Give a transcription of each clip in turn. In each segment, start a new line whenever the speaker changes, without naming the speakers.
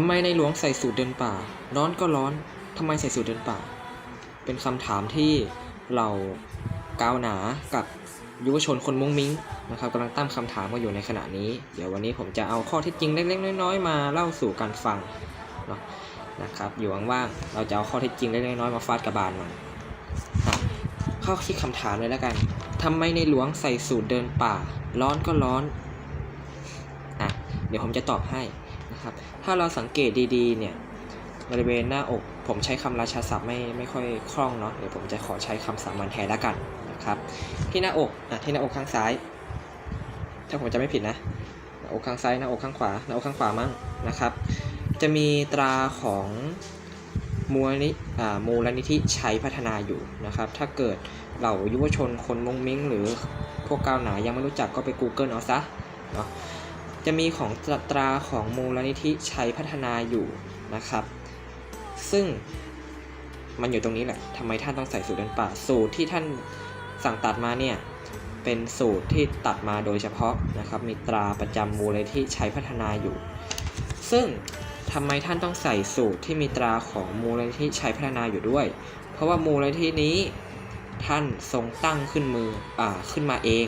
ำไมในหลวงใส่สูตรเดินป่า ร้อนก็ร้อนทำไมใส่สูตรเดินป่า เป็นคำถามที่เราก้าวหนากับยุวชนคนมุ้งมิ้งนะครับกำลังตั้งคำถามกันอยู่ในขณะนี้ เดี๋ยววันนี้ผมจะเอาข้อเท็จจริงเล็กๆน้อยๆมาเล่าสู่กันฟังเนาะนะครับอยู่ว่างๆเราจะเอาข้อเท็จจริงเล็กๆน้อยๆมาฟาดกระบาลมันอะเข้าที่คำถามเลยแล้วกันทำไมในหลวงใส่สูตรเดินป่า ร้อนก็ร้อนอะเดี๋ยวผมจะตอบให้ นะครับ ถ้าเราสังเกตดีๆ เนี่ยบริเวณหน้าอก ผมใช้คำราชาศัพท์ไม่ไม่ค่อยคล่องเนาะเดี๋ยวผมจะขอใช้คำสามัญแทนแล้วกันนะครับ ที่หน้าอกอะที่หน้าอกข้างซ้าย ถ้าผมจะไม่ผิดนะหน้าอกข้างซ้ายหน้าอกข้างขวาหน้าอกข้างขวามั่งนะครับ จะมีตราของมูลนิอ่ามูลนิธิใช้พัฒนาอยู่นะครับ ถ้าเกิดเหล่ายุวชนคนมงมิ้งหรือพวกก้าวหนายังไม่รู้จักก็ไป Google เอาซะเนาะ จะมีของตราของมูลนิธิใช้พัฒนาอยู่นะครับ ซึ่งมันอยู่ตรงนี้แหละทำไมท่านต้องใส่สูตรเดินป่า สูตรที่ท่านสั่งตัดมาเนี่ย เป็นสูตรที่ตัดมาโดยเฉพาะนะครับ มีตราประจำมูลนิธิใช้พัฒนาอยู่ ซึ่งทำไมท่านต้องใส่สูตรที่มีตราของมูลนิธิใช้พัฒนาอยู่ด้วย เพราะว่ามูลนิธินี้ท่านทรงตั้งขึ้นมืออ่าขึ้นมาเอง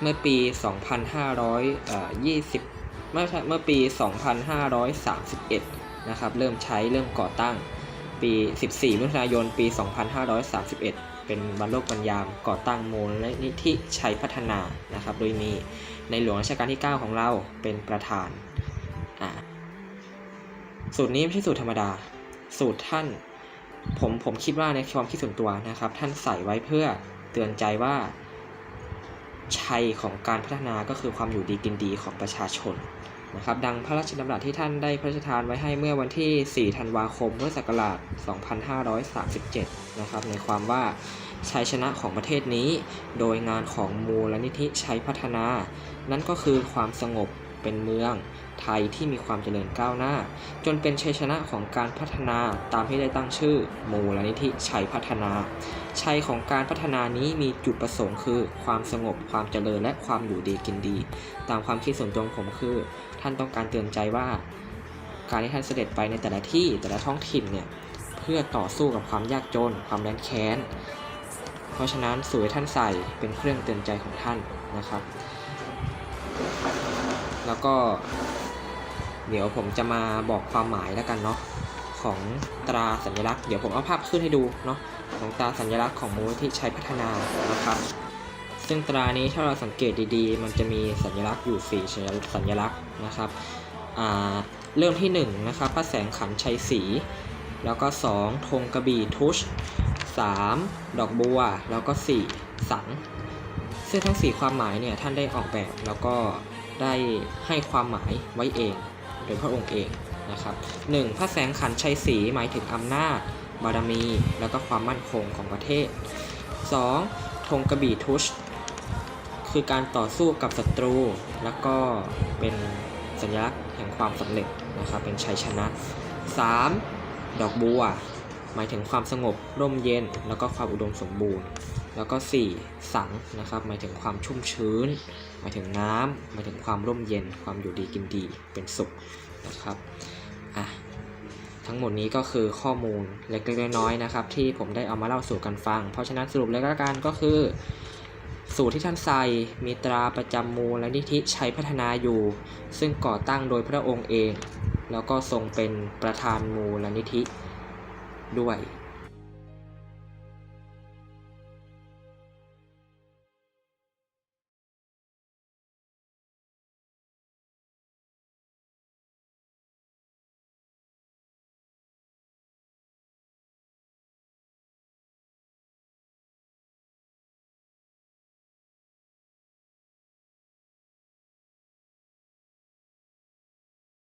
เมื่อปี 2520เมื่อเมื่อปี 2531 นะครับ เริ่มใช้เริ่มก่อตั้งปี 14 มิถุนายน ปี 2531 เป็นวันโลกปัญญามก่อตั้งมูลนิธิชัยพัฒนานะครับ โดยมีในหลวงรัชกาลที่ 9 ของเราเป็นประธานอ่าสูตรนี้ไม่ใช่สูตรธรรมดา สูตรท่าน ผมผมคิดว่าในความคิดส่วนตัวนะครับ ท่านใส่ไว้เพื่อเตือนใจว่า ชัยของการพัฒนาก็คือความอยู่ดีกินดีของประชาชนนะครับดังพระราชดำรัสที่ท่านได้พระราชทานไว้ให้เมื่อวันที่ 4 ธันวาคมพุทธศักราช 2537 นะครับในความว่าชัยชนะของประเทศนี้ โดยงานของมูลนิธิชัยพัฒนา นั่นก็คือความสงบ เป็นเมืองไทยที่มีความเจริญก้าวหน้า จนเป็นชัยชนะของการพัฒนาตามที่ได้ตั้งชื่อ มูลนิธิชัยพัฒนา ชัยของการพัฒนานี้มีจุดประสงค์คือ ความสงบความเจริญและความอยู่ดีกินดี ตามความคิดส่วนตัวของผมคือ ท่านต้องการเตือนใจว่า การที่ท่านเสด็จไปในแต่ละที่แต่ละท้องถิ่นเนี่ยเพื่อต่อสู้กับความยากจน ความแร้นแค้น เพราะฉะนั้นสูตรที่ท่านใส่เป็นเครื่องเตือนใจของท่านนะครับ แล้วก็เดี๋ยวผมจะมาบอกความหมายแล้วกันเนาะของตราสัญลักษณ์เดี๋ยวผมเอาภาพขึ้นให้ดูเนาะของตราสัญลักษณ์ของมูลที่ใช้พัฒนานะครับซึ่งตรานี้ถ้าเราสังเกตดีๆ มันจะมีสัญลักษณ์อยู่ 4 สัญลักษณ์นะครับเริ่มที่1นะครับพระแสงขันชัยศรีแล้วก็ 2ธงกระบี่ทุช 3 ดอกบัว แล้วก็ 4 สัง ซึ่งทั้ง 4 ความหมายเนี่ยท่านได้ออกแบบแล้วก็ ได้ให้ความหมายไว้เอง โดยพระองค์เองนะครับ 1. พระแสงขันชัยศรีหมายถึงอำนาจ บารมี แล้วก็ความมั่นคงของประเทศ 2. ธงกระบี่ทุชคือการต่อสู้กับศัตรู แล้วก็เป็นสัญลักษณ์แห่งความสำเร็จนะครับเป็นชัยชนะ 3. ดอกบัว หมายถึงความสงบร่มเย็น แล้วก็ความอุดมสมบูรณ์ แล้วก็ 4. สังนะครับ หมายถึงความชุ่มชื้น หมายถึงน้ำหมายถึงความร่มเย็น ความอยู่ดีกินดีเป็นสุขนะครับอะทั้งหมดนี้ก็คือข้อมูลเล็กๆน้อยๆนะครับ ที่ผมได้เอามาเล่าสู่กันฟัง เพราะฉะนั้นสรุปเลยก็กันก็คือสูตรที่ท่านใส่มีตราประจำมูลนิธิชัยพัฒนาอยู่ ซึ่งก่อตั้งโดยพระองค์เอง แล้วก็ทรงเป็นประธานมูลนิธิ ด้วย